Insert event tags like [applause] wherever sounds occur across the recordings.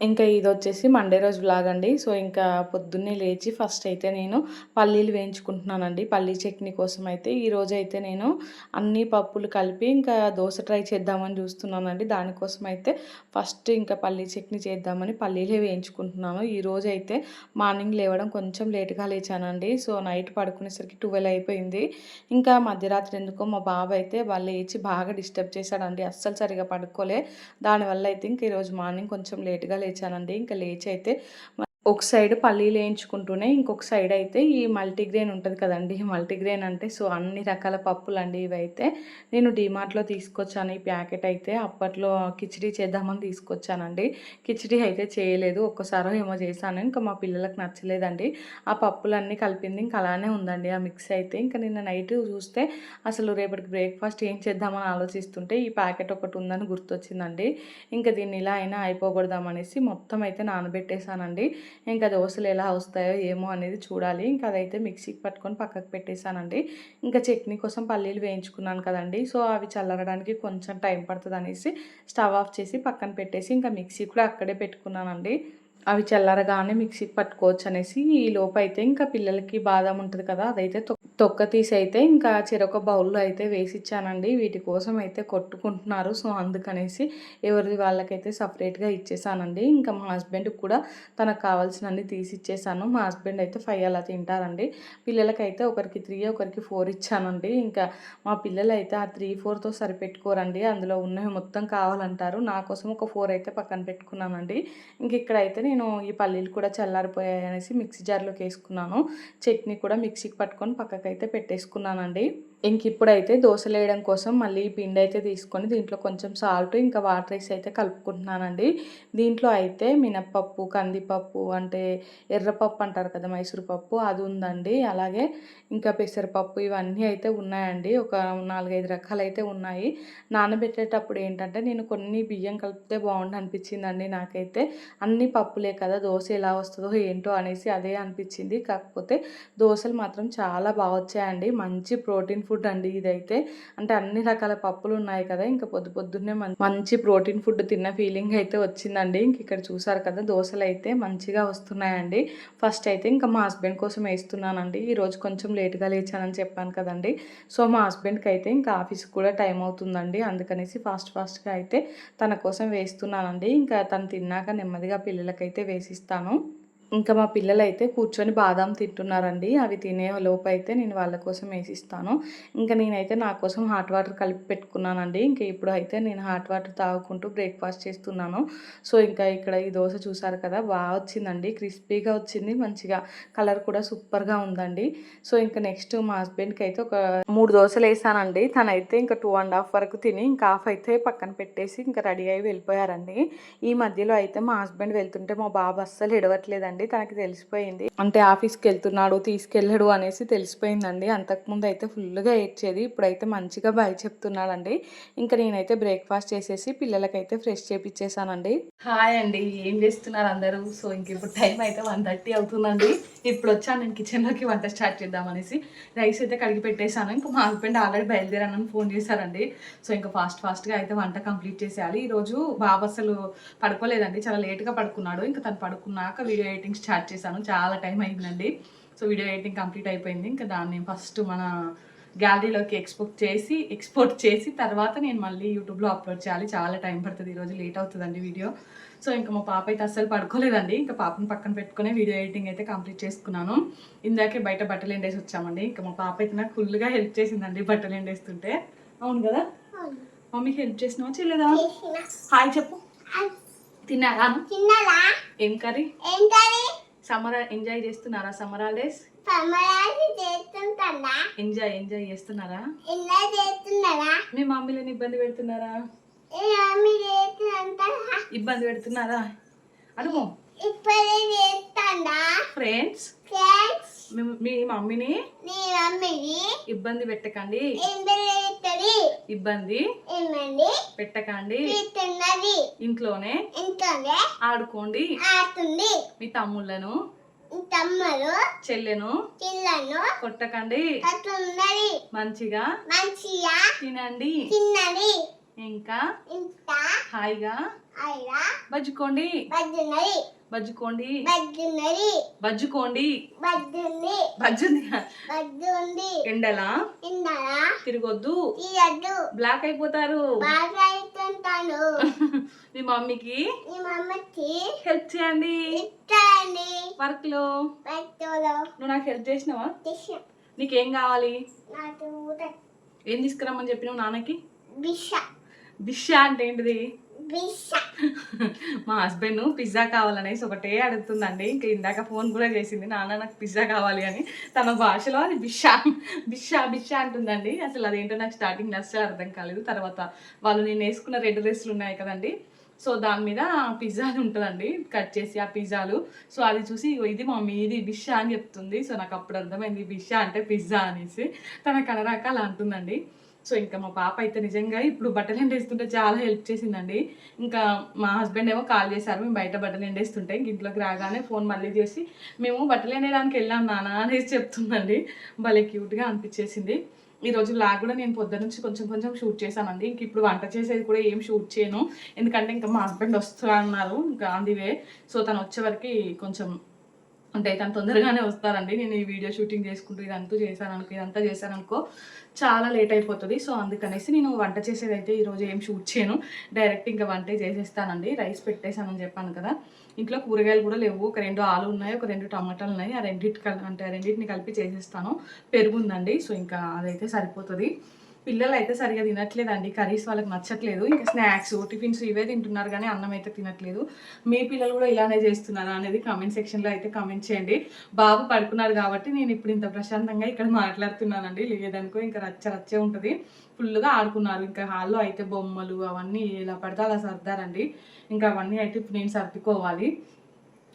ఇంకా ఇది వచ్చేసి మండే రోజు బ్లాగ్ అండి. సో ఇంకా పొద్దున్నే లేచి ఫస్ట్ అయితే నేను పల్లీలు వేయించుకుంటున్నానండి. పల్లీ చట్నీ కోసం అయితే ఈరోజు అయితే నేను అన్ని పప్పులు కలిపి ఇంకా దోశ ట్రై చేద్దామని చూస్తున్నానండి. దానికోసం అయితే ఫస్ట్ ఇంకా పల్లీ చట్నీ చేద్దామని పల్లీలే వేయించుకుంటున్నాను. ఈరోజు అయితే మార్నింగ్ లేవడం కొంచెం లేట్గా లేచానండి. సో నైట్ పడుకునేసరికి ట్వెల్వ్ అయిపోయింది. ఇంకా మధ్యరాత్రి ఎందుకో మా బాబు అయితే వాళ్ళు లేచి బాగా డిస్టర్బ్ చేశాడండి. అస్సలు సరిగా పడుకోలే. దానివల్ల అయితే ఇంక ఈరోజు మార్నింగ్ కొంచెం లేట్గా లేచానండి. ఇంకా లేచి అయితే ఒక సైడ్ పల్లీలు వేయించుకుంటూనే ఇంకొక సైడ్ అయితే ఈ మల్టీగ్రెయిన్ ఉంటుంది కదండి. మల్టీగ్రెయిన్ అంటే సో అన్ని రకాల పప్పులు అండి ఇవైతే. నేను డిమార్ట్లో తీసుకొచ్చాను. ఈ ప్యాకెట్ అయితే అప్పట్లో కిచిడీ చేద్దామని తీసుకొచ్చానండి. కిచిడీ అయితే చేయలేదు. ఒక్కసారో ఏమో చేశాను. ఇంకా మా పిల్లలకు నచ్చలేదండి. ఆ పప్పులన్నీ కలిపింది ఇంకా అలానే ఉందండి ఆ మిక్స్ అయితే. ఇంకా నిన్న నైట్ చూస్తే అసలు రేపటికి బ్రేక్ఫాస్ట్ ఏం చేద్దామని ఆలోచిస్తుంటే ఈ ప్యాకెట్ ఒకటి ఉందని గుర్తొచ్చిందండి. ఇంకా దీన్ని ఇలా అయినా అయిపోకూడదామనేసి మొత్తం అయితే నానబెట్టేశానండి. ఇంకా దోశలు ఎలా వస్తాయో ఏమో అనేది చూడాలి. ఇంకా అదైతే మిక్సీకి పట్టుకొని పక్కకు పెట్టేశానండి. ఇంకా చట్నీ కోసం పల్లీలు వేయించుకున్నాను కదండి. సో అవి చల్లరడానికి కొంచెం టైం పడుతుంది అనేసి స్టవ్ ఆఫ్ చేసి పక్కన పెట్టేసి ఇంకా మిక్సీ కూడా అక్కడే పెట్టుకున్నానండి. అవి చల్లరగానే మిక్సీకి పట్టుకోవచ్చు అనేసి ఈ లోపు అయితే ఇంకా పిల్లలకి బాదం ఉంటుంది కదా అదైతే తొక్క తీసి అయితే ఇంకా చెరొక బౌల్లో అయితే వేసి ఇచ్చానండి వీటి కోసం అయితే కొట్టుకుంటున్నారు. సో అందుకనేసి ఎవరిది వాళ్ళకైతే సపరేట్గా ఇచ్చేసానండి. ఇంకా మా హస్బెండ్కి కూడా తనకు కావాల్సినన్ని తీసి ఇచ్చేసాను మా హస్బెండ్ అయితే ఫైవ్ అలా తింటారండి. పిల్లలకైతే ఒకరికి త్రీ ఒకరికి ఫోర్ ఇచ్చానండి. ఇంకా మా పిల్లలు అయితే ఆ త్రీ ఫోర్తో సరిపెట్టుకోరండి. అందులో ఉన్నవి మొత్తం కావాలంటారు. నా కోసం ఒక ఫోర్ అయితే పక్కన పెట్టుకున్నానండి. ఇంక ఇక్కడైతే నేను నేను ఈ పల్లీలు కూడా చల్లారిపోయాయి అనేసి మిక్సీ జార్లోకి వేసుకున్నాను. చట్నీ కూడా మిక్సీకి పట్టుకొని పక్కకు అయితే పెట్టేసుకున్నానండి. ఇంక ఇప్పుడైతే దోశలు వేయడం కోసం మళ్ళీ పిండి అయితే తీసుకొని దీంట్లో కొంచెం సాల్ట్ ఇంకా వాటర్ వేసి అయితే కలుపుకుంటున్నానండి. దీంట్లో అయితే మినప్పప్పు కందిపప్పు అంటే ఎర్రపప్పు అంటారు కదా మైసూరుపప్పు అది ఉందండి. అలాగే ఇంకా పెసరపప్పు ఇవన్నీ అయితే ఉన్నాయండి. ఒక నాలుగైదు రకాలు అయితే ఉన్నాయి. నానబెట్టేటప్పుడు ఏంటంటే నేను కొన్ని బియ్యం కలిపితే బాగుండు అనిపించిందండి నాకైతే. అన్ని పప్పులే కదా దోశ ఎలా వస్తుందో ఏంటో అనేసి అదే అనిపించింది. కాకపోతే దోశలు మాత్రం చాలా బాగా వచ్చాయండి. మంచి ప్రోటీన్ ఫుడ్ అండి ఇదైతే. అంటే అన్ని రకాల పప్పులు ఉన్నాయి కదా ఇంకా పొద్దు పొద్దున్నే మంచి ప్రోటీన్ ఫుడ్ తిన్న ఫీలింగ్ అయితే వచ్చిందండి. ఇంక ఇక్కడ చూసారు కదా దోశలు అయితే మంచిగా వస్తున్నాయండి. ఫస్ట్ అయితే ఇంకా మా హస్బెండ్ కోసం వేస్తున్నానండి. ఈరోజు కొంచెం లేట్గా లేచానని చెప్పాను కదండి. సో మా హస్బెండ్కి అయితే ఇంకా ఆఫీస్కి కూడా టైం అవుతుందండి. అందుకనేసి ఫాస్ట్ ఫాస్ట్గా అయితే తన కోసం వేస్తున్నానండి. ఇంకా తను తిన్నాక నెమ్మదిగా పిల్లలకైతే వేసిస్తాను. ఇంకా మా పిల్లలు అయితే కూర్చొని బాదాం తింటున్నారండి. అవి తినే లోపు అయితే నేను వాళ్ళ కోసం వేసిస్తాను. ఇంకా నేనైతే నా కోసం హాట్ వాటర్ కలిపి పెట్టుకున్నానండి. ఇంకా ఇప్పుడు అయితే నేను హాట్ వాటర్ తాగుకుంటూ బ్రేక్ఫాస్ట్ చేస్తున్నాను. సో ఇంకా ఇక్కడ ఈ దోశ చూసారు కదా బాగా వచ్చిందండి. క్రిస్పీగా వచ్చింది. మంచిగా కలర్ కూడా సూపర్గా ఉందండి. సో ఇంకా నెక్స్ట్ మా హస్బెండ్కి అయితే ఒక మూడు దోశలు వేసానండి. తనైతే ఇంకా టూ అండ్ హాఫ్ వరకు తిని ఇంకా హాఫ్ అయితే పక్కన పెట్టేసి ఇంకా రెడీ అయి వెళ్ళిపోయారండి. ఈ మధ్యలో అయితే మా హస్బెండ్ వెళ్తుంటే మా బాబు అస్సలు ఎడవట్లేదండి అండి తనకి తెలిసిపోయింది. అంటే ఆఫీస్కి వెళ్తున్నాడు తీసుకెళ్ళడు అనేసి తెలిసిపోయిందండి. అంతకుముందు అయితే ఫుల్గా ఏడ్చేది ఇప్పుడైతే మంచిగా బాయ్ చెప్తున్నాడండి. ఇంకా నేనైతే బ్రేక్ఫాస్ట్ చేసేసి పిల్లలకైతే ఫ్రెష్ చేపించేసానండి హాయ్ అండి ఏం చేస్తున్నారు అందరూ? సో ఇంక ఇప్పుడు టైం అయితే వన్ థర్టీ అవుతుందండి. ఇప్పుడు వచ్చాను నేను కిచెన్లోకి వంట స్టార్ట్ చేద్దామనేసి రైస్ అయితే కడిగి పెట్టేశాను. ఇంకా మా హస్బెండ్ ఆల్రెడీ బయలుదేరానని ఫోన్ చేశారండి. సో ఇంకా ఫాస్ట్ ఫాస్ట్గా అయితే వంట కంప్లీట్ చేసేయాలి. ఈరోజు బాబు అసలు పడుకోలేదండి చాలా లేట్గా పడుకున్నాడు. ఇంకా తను పడుకున్నాక వీడియో ఎడిటింగ్ ఎడిటింగ్ స్టార్ట్ చేశాను. చాలా టైం అయిందండి. సో వీడియో ఎడిటింగ్ కంప్లీట్ అయిపోయింది. ఇంకా దాన్ని ఫస్ట్ మన గ్యాలరీలోకి ఎక్స్పోర్ట్ చేసి ఎక్స్పోర్ట్ చేసి తర్వాత నేను మళ్ళీ యూట్యూబ్లో అప్లోడ్ చేయాలి. చాలా టైం పడుతుంది. ఈరోజు లేట్ అవుతుందండి వీడియో. సో ఇంకా మా పాప అయితే అస్సలు పడుకోలేదండి. ఇంకా పాపను పక్కన పెట్టుకునే వీడియో ఎడిటింగ్ అయితే కంప్లీట్ చేసుకున్నాను. ఇందాకే బయట బట్టలు ఎండేసి వచ్చామండి. ఇంకా మా పాప అయితే నాకు ఫుల్గా హెల్ప్ చేసిందండి బట్టలు ఎండేస్తుంటే. అవును కదా? మమ్మీకి హెల్ప్ చేసినావా చేయలేదా? హాయ్ చెప్పు. తిన్నారా? ఏం కర్రీ? సమ్మర్ ఎంజాయ్ చేస్తున్నారా సమ్మర్ హాలిడేస్? ఎంజాయ్ ఎంజాయ్ చేస్తున్నారా? మీ మమ్మీలను ఇబ్బంది పెడుతున్నారా? ఇబ్బంది పెడుతున్నారా? అడుగు ఫ్రెండ్స్ మీ మమ్మీని ఇబ్బంది పెట్టకండి. ఇబ్బంది పెట్టకండి. ఇంట్లోనే ఇంట్లోనే ఆడుకోండి. మీ తమ్ముళ్ళను తమ్ముడు చెల్లెను పిల్లను కొట్టకండి. మంచిగా మంచిగా తినండి. తిన్నది. ఇంకా ఇంత హాయిగా అయినా బజ్జుకోండి. బద్దున్నది బజ్జుకోండి. బజ్జుకోండి. బజ్జుంది. ఎండలా? తిరగొద్దు. బ్లాక్ అయిపోతారు. [laughs] మీ మమ్మీకి హెల్ప్ చేయండి. వర్క్లో నువ్వు నాకు హెల్ప్ చేసినావా? నీకేం కావాలి? ఏం తీసుకురమ్మని చెప్పినావు నాన్నకి? బిష బిష అంటే ఏంటిది? [laughs] మా హస్బెండ్ పిజ్జా కావాలనేసి ఒకటే అడుగుతుందండి. ఇంకా ఇందాక ఫోన్ కూడా చేసింది నాన్న నాకు పిజ్జా కావాలి అని. తన భాషలో అది బిషా బిషా బిషా అంటుందండి. అసలు అదేంటో నాకు స్టార్టింగ్ అస్సలు అర్థం కాలేదు. తర్వాత వాళ్ళు నేను వేసుకున్న రెడ్ డ్రెస్సులు ఉన్నాయి కదండి. సో దాని మీద పిజ్జా అని ఉంటుందండి. కట్ చేసి ఆ పిజ్జాలు. సో అది చూసి ఇది మమ్మీ ఇది బిషా అని చెప్తుంది. సో నాకు అప్పుడు అర్థమైంది బిషా అంటే పిజ్జా అనేసి. తన కనరాక అలా అంటుందండి. సో ఇంకా మా పాప అయితే నిజంగా ఇప్పుడు బట్టలు ఎండేస్తుంటే చాలా హెల్ప్ చేసిందండి. ఇంకా మా హస్బెండ్ ఏమో కాల్ చేశారు మేము బయట బట్టలు ఎండేస్తుంటే ఇంక ఇంట్లోకి రాగానే ఫోన్ మళ్ళీ చేసి మేము బట్టలు ఎండేయడానికి వెళ్ళాం నాన్న అనేసి చెప్తుందండి. భలే క్యూట్గా అనిపించేసింది. ఈ రోజు లాగ్ కూడా నేను పొద్దున్న నుంచి కొంచెం కొంచెం షూట్ చేశానండి. ఇంక ఇప్పుడు వంట చేసేది కూడా ఏం షూట్ చేయను. ఎందుకంటే ఇంకా మా హస్బెండ్ వస్తున్నారు గాంధీవే ఇంకా సో తను వచ్చే వరకు కొంచెం అంటే తను తొందరగానే వస్తారండి. నేను ఈ వీడియో షూటింగ్ చేసుకుంటూ ఇదంతా చేశాను అనుకో ఇదంతా చేశాను అనుకో చాలా లేట్ అయిపోతుంది. సో అందుకనేసి నేను వంట చేసేదైతే ఈరోజు ఏం షూట్ చేయను. డైరెక్ట్ ఇంకా వంటే చేసేస్తానండి. రైస్ పెట్టేశానని చెప్పాను కదా. ఇంట్లో కూరగాయలు కూడా లేవు. ఒక రెండు ఆలు ఉన్నాయి ఒక రెండు టమాటాలు ఉన్నాయి. ఆ రెండింటి అంటే ఆ రెండింటిని కలిపి చేసేస్తాను. పెరుగు ఉందండి. సో ఇంకా అదైతే సరిపోతుంది. పిల్లలు అయితే సరిగా తినట్లేదండి. కర్రీస్ వాళ్ళకి నచ్చట్లేదు. ఇంకా స్నాక్స్ టిఫిన్స్ ఇవే తింటున్నారు కానీ అన్నం అయితే తినట్లేదు. మీ పిల్లలు కూడా ఇలానే చేస్తున్నారా అనేది కామెంట్ సెక్షన్లో అయితే కామెంట్ చేయండి. బాబు పడుకున్నాడు కాబట్టి నేను ఇప్పుడు ఇంత ప్రశాంతంగా ఇక్కడ మాట్లాడుతున్నానండి. లేదనుకో ఇంకా రచ్చ రచ్చే ఉంటుంది. ఫుల్గా ఆడుకున్నారు. ఇంకా హాల్లో అయితే బొమ్మలు అవన్నీ ఎలా పడితే అలా సర్దారండి. ఇంకా అవన్నీ అయితే ఇప్పుడు నేను సర్దుకోవాలి.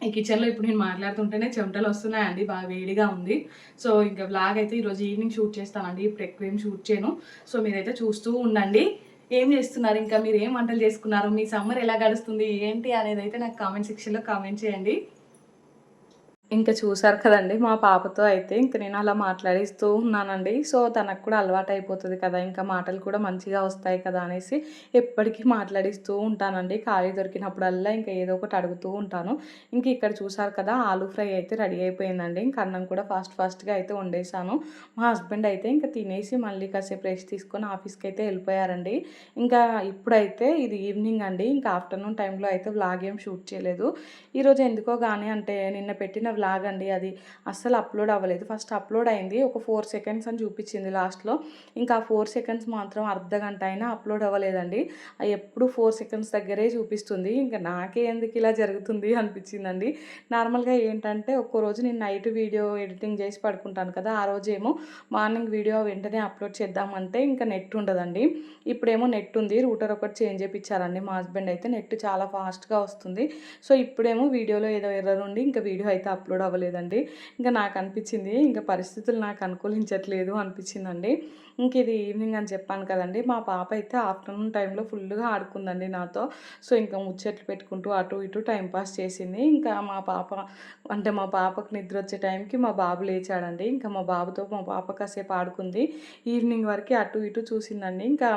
ఈ కిచెన్లో ఇప్పుడు నేను మాట్లాడుతుంటేనే చెమటలు వస్తున్నాయండి బాగా వేడిగా ఉంది. సో ఇంకా బ్లాగ్ అయితే ఈరోజు ఈవినింగ్ షూట్ చేస్తానండి. ఇప్పుడు ఎక్కువ ఏం షూట్ చేయను. సో మీరైతే చూస్తూ ఉండండి. ఏం చేస్తున్నారు? ఇంకా మీరు ఏం వంటలు చేసుకున్నారు? మీ సమ్మర్ ఎలా గడుస్తుంది? ఏంటి అనేది అయితే నాకు కామెంట్ సెక్షన్లో కామెంట్ చేయండి. ఇంకా చూసారు కదండి మా పాపతో అయితే. ఇంక నేను అలా మాట్లాడిస్తూ ఉన్నానండి. సో తనకు కూడా అలవాటు అయిపోతుంది కదా ఇంకా మాటలు కూడా మంచిగా వస్తాయి కదా అనేసి ఎప్పటికీ మాట్లాడిస్తూ ఉంటానండి. ఖాళీ దొరికినప్పుడల్లా ఇంకా ఏదో ఒకటి అడుగుతూ ఉంటాను. ఇంక ఇక్కడ చూసారు కదా ఆలూ ఫ్రై అయితే రెడీ అయిపోయిందండి. ఇంకా అన్నం కూడా ఫాస్ట్ ఫాస్ట్గా అయితే వండేసాను మా హస్బెండ్ అయితే ఇంకా తినేసి మళ్ళీ కాసేపు రెస్ట్ తీసుకొని ఆఫీస్కి అయితే వెళ్ళిపోయారండి. ఇంకా ఇప్పుడైతే ఇది ఈవినింగ్ అండి. ఇంకా ఆఫ్టర్నూన్ టైంలో అయితే వ్లాగ్ ఏం షూట్ చేయలేదు. ఈరోజు ఎందుకో కానీ అంటే నిన్న పెట్టిన లాగండి అండి అది అస్సలు అప్లోడ్ అవ్వలేదు. ఫస్ట్ అప్లోడ్ అయింది ఒక ఫోర్ సెకండ్స్ అని చూపించింది లాస్ట్లో. ఇంకా ఆ ఫోర్ సెకండ్స్ మాత్రం అర్ధ గంట అయినా అప్లోడ్ అవ్వలేదండి. అది ఎప్పుడు ఫోర్ సెకండ్స్ దగ్గరే చూపిస్తుంది. ఇంకా నాకే ఎందుకు ఇలా జరుగుతుంది అనిపించిందండి. నార్మల్గా ఏంటంటే ఒక్కో రోజు నేను నైట్ వీడియో ఎడిటింగ్ చేసి పడుకుంటాను కదా ఆ రోజేమో మార్నింగ్ వీడియో వెంటనే అప్లోడ్ చేద్దామంటే ఇంకా నెట్ ఉండదండి. ఇప్పుడేమో నెట్ ఉంది రూటర్ ఒకటి చేంజ్ చేయించారండి మా హస్బెండ్ అయితే నెట్ చాలా ఫాస్ట్గా వస్తుంది. సో ఇప్పుడేమో వీడియోలో ఏదో ఎర్రర్ ఉండి ఇంకా వీడియో అయితే అప్లోడ్ అవ్వలేదండి. ఇంకా నాకు అనిపించింది ఇంకా పరిస్థితులు నాకు అనుకూలించట్లేదు అనిపించిందండి. ఇంక ఇది ఈవినింగ్ అని చెప్పాను కదండి మా పాప అయితే ఆఫ్టర్నూన్ టైంలో ఫుల్గా ఆడుకుందండి నాతో. సో ఇంకా ముచ్చట్లు పెట్టుకుంటూ అటు ఇటు టైం పాస్ చేసింది. ఇంకా మా పాప అంటే మా పాపకు నిద్ర వచ్చే టైంకి మా బాబు లేచాడండి. ఇంకా మా బాబుతో మా పాప కాసేపు ఆడుకుంది. ఈవినింగ్ వరకు అటు ఇటు చూసిందండి. ఇంకా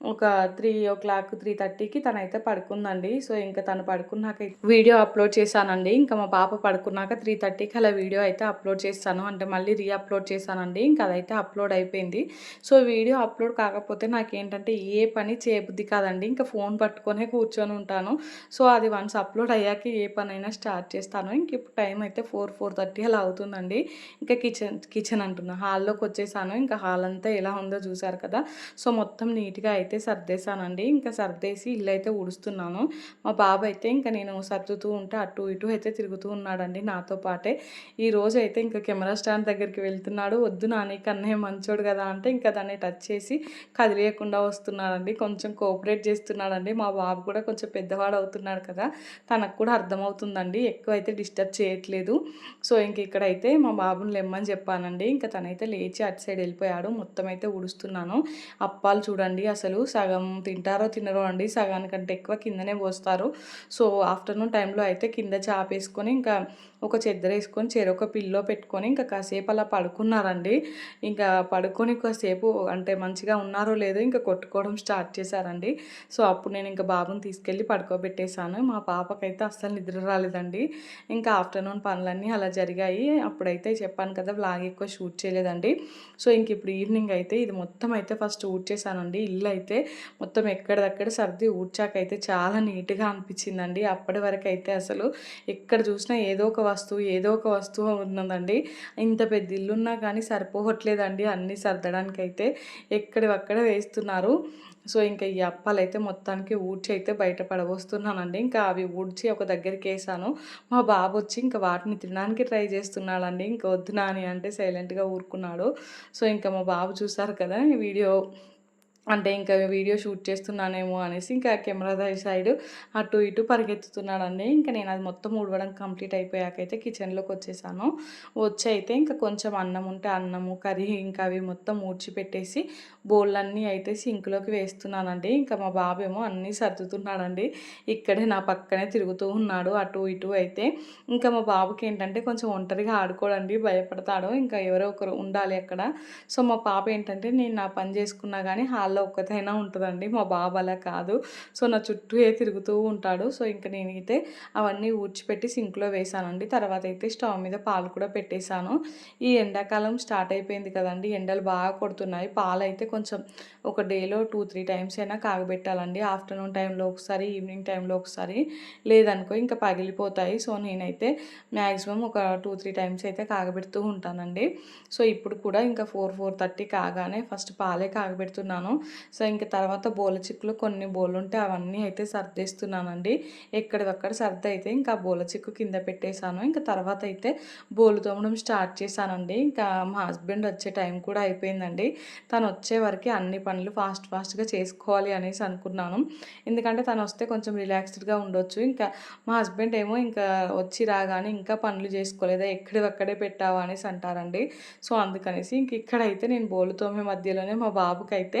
ఒక త్రీ ఓ క్లాక్ త్రీ థర్టీకి తనైతే పడుకుందండి. సో ఇంకా తను పడుకున్నాక వీడియో అప్లోడ్ చేశానండి. ఇంకా మా పాప పడుకున్నాక త్రీ థర్టీకి అలా వీడియో అయితే అప్లోడ్ చేస్తాను. అంటే మళ్ళీ రీ అప్లోడ్ చేశానండి. ఇంకా అదైతే అప్లోడ్ అయిపోయింది. సో వీడియో అప్లోడ్ కాకపోతే నాకేంటంటే ఏ పని చేయబుద్ధి కాదండి. ఇంకా ఫోన్ పట్టుకొనే కూర్చొని ఉంటాను. సో అది వన్స్ అప్లోడ్ అయ్యాక ఏ పనైనా స్టార్ట్ చేస్తాను. ఇంక ఇప్పుడు టైం అయితే ఫోర్ ఫోర్ థర్టీ అలా అవుతుందండి. ఇంకా కిచెన్ కిచెన్ అంటున్నా. హాల్లోకి వచ్చేసాను. ఇంకా హాల్ అంతా ఎలా ఉందో చూసారు కదా. సో మొత్తం నీట్గా అయితే అయితే సర్దేశానండి. ఇంకా సర్దేసి ఇల్లు అయితే ఉడుస్తున్నాను మా బాబు అయితే ఇంకా నేను సర్దుతూ ఉంటే అటు ఇటు అయితే తిరుగుతూ ఉన్నాడండి నాతో పాటే. ఈ రోజు అయితే ఇంకా కెమెరా స్టాండ్ దగ్గరికి వెళ్తున్నాడు. వద్దు నాని కన్నయ్య మంచోడు కదా అంటే ఇంకా ఇంకా దాన్ని టచ్ చేసి కదిలేయకుండా వస్తున్నాడండి. కొంచెం కోఆపరేట్ చేస్తున్నాడండి. మా బాబు కూడా కొంచెం పెద్దవాడు అవుతున్నాడు కదా తనకు కూడా అర్థమవుతుందండి. ఎక్కువ అయితే డిస్టర్బ్ చేయట్లేదు. సో ఇంక ఇక్కడైతే మా బాబుని లెమ్మని చెప్పానండి. ఇంకా తనైతే లేచి అటు సైడ్ వెళ్ళిపోయాడు. మొత్తం అయితే ఊడుస్తున్నాను. అప్పాలు చూడండి అసలు సగం తింటారో తినరో అండి. సగానికంటే ఎక్కువ కిందనే పోస్తారు. సో ఆఫ్టర్నూన్ టైంలో అయితే కింద చాపేసుకొని ఇంకా ఒక చెద్దర వేసుకొని చెరొక పిల్లో పెట్టుకొని ఇంకా కాసేపు అలా పడుకున్నారండి. ఇంకా పడుకొని కాసేపు అంటే మంచిగా ఉన్నారో లేదో ఇంకా కొట్టుకోవడం స్టార్ట్ చేశారండి. సో అప్పుడు నేను ఇంకా బాబుని తీసుకెళ్ళి పడుకోబెట్టేశాను. మా పాపకైతే అస్సలు నిద్ర రాలేదండి. ఇంకా ఆఫ్టర్నూన్ పనులన్నీ అలా జరిగాయి. అప్పుడైతే చెప్పాను కదా వ్లాగ్ ఎక్కువ షూట్ చేయలేదండి. సో ఇంక ఇప్పుడు ఈవినింగ్ అయితే ఇది మొత్తం అయితే ఫస్ట్ ఊడ్చేసానండి ఇల్లు అయితే అయితే మొత్తం ఎక్కడిదక్కడ సర్ది ఊడ్చాకైతే చాలా నీట్గా అనిపించిందండి. అప్పటి వరకు అయితే అసలు ఎక్కడ చూసినా ఏదో ఒక వస్తువు ఏదో ఒక వస్తువు ఉన్నదండి. ఇంత పెద్ద ఇల్లు ఉన్నా కానీ సరిపోవట్లేదండి అన్నీ సర్దడానికి అయితే ఎక్కడివక్కడ వేస్తున్నారు. సో ఇంకా ఈ అప్పాలు అయితే మొత్తానికి ఊడ్చి అయితే బయట పడబోస్తున్నానండి. ఇంకా అవి ఊడ్చి ఒక దగ్గరికి వేసాను మా బాబు వచ్చి ఇంకా వాటిని తినడానికి ట్రై చేస్తున్నాడండి. ఇంకా వద్దు నాని అంటే సైలెంట్గా ఊరుకున్నాడు. సో ఇంకా మా బాబు చూసారు కదా ఈ వీడియో. అంటే ఇంకా వీడియో షూట్ చేస్తున్నానేమో అనేసి ఇంకా కెమెరా సైడ్ అటు ఇటు పరిగెత్తుతున్నాడండి ఇంకా నేను అది మొత్తం ఊడవడం కంప్లీట్ అయిపోయాకైతే కిచెన్లోకి వచ్చేసాను. వచ్చి అయితే ఇంకా కొంచెం అన్నం ఉంటే అన్నము కర్రీ ఇంకా అవి మొత్తం ఊడ్చిపెట్టేసి బోళ్ళన్నీ అయితే సింక్లోకి వేస్తున్నానండి. ఇంకా మా బాబు ఏమో అన్నీ సర్దుతున్నాడండి. ఇక్కడే నా పక్కనే తిరుగుతూ ఉన్నాడు అటు ఇటు అయితే. ఇంకా మా బాబుకి ఏంటంటే కొంచెం ఒంటరిగా ఆడుకోడండి భయపడతాడు. ఇంకా ఎవరో ఒకరు ఉండాలి అక్కడ. సో మా పాప ఏంటంటే నేను నా పని చేసుకున్నా కానీ హాల్లో ఒక్కతైనా ఉంటుందండి. మా బాబు అలా కాదు. సో నా చుట్టూ తిరుగుతూ ఉంటాడు. సో ఇంకా నేనైతే అవన్నీ ఊడ్చిపెట్టి సింక్లో వేసానండి. తర్వాత అయితే స్టవ్ మీద పాలు కూడా పెట్టేశాను. ఈ ఎండాకాలం స్టార్ట్ అయిపోయింది కదండి. ఎండలు బాగా కొడుతున్నాయి. పాలు అయితే కొంచెం ఒక డేలో టూ త్రీ టైమ్స్ అయినా కాగబెట్టాలండి. ఆఫ్టర్నూన్ టైంలో ఒకసారి ఈవినింగ్ టైంలో ఒకసారి. లేదనుకో ఇంకా పగిలిపోతాయి. సో నేనైతే మ్యాక్సిమం ఒక టూ త్రీ టైమ్స్ అయితే కాగబెడుతూ ఉంటానండి. సో ఇప్పుడు కూడా ఇంకా ఫోర్ ఫోర్ థర్టీ కాగానే ఫస్ట్ పాలే కాగబెడుతున్నాను. సో ఇంక తర్వాత బోల చిక్కులు కొన్ని బోలు ఉంటే అవన్నీ అయితే సర్దేస్తున్నానండి. ఎక్కడికక్కడ సర్ది అయితే ఇంకా బోల చిక్కు కింద పెట్టేశాను. ఇంకా తర్వాత అయితే బోలు తోమడం స్టార్ట్ చేశానండి. ఇంకా మా హస్బెండ్ వచ్చే టైం కూడా అయిపోయిందండి. తను వచ్చే వరకు అన్ని పనులు ఫాస్ట్ ఫాస్ట్గా చేసుకోవాలి అనేసి అనుకున్నాను. ఎందుకంటే తను వస్తే కొంచెం రిలాక్స్డ్గా ఉండొచ్చు. ఇంకా మా హస్బెండ్ ఏమో ఇంకా వచ్చి రాగానే ఇంకా పనులు చేసుకోలేదా ఎక్కడివక్కడే పెట్టావా అనేసి అంటారండి. సో అందుకనేసి ఇంక ఇక్కడైతే నేను బోలు తోమే మధ్యలోనే మా బాబుకి అయితే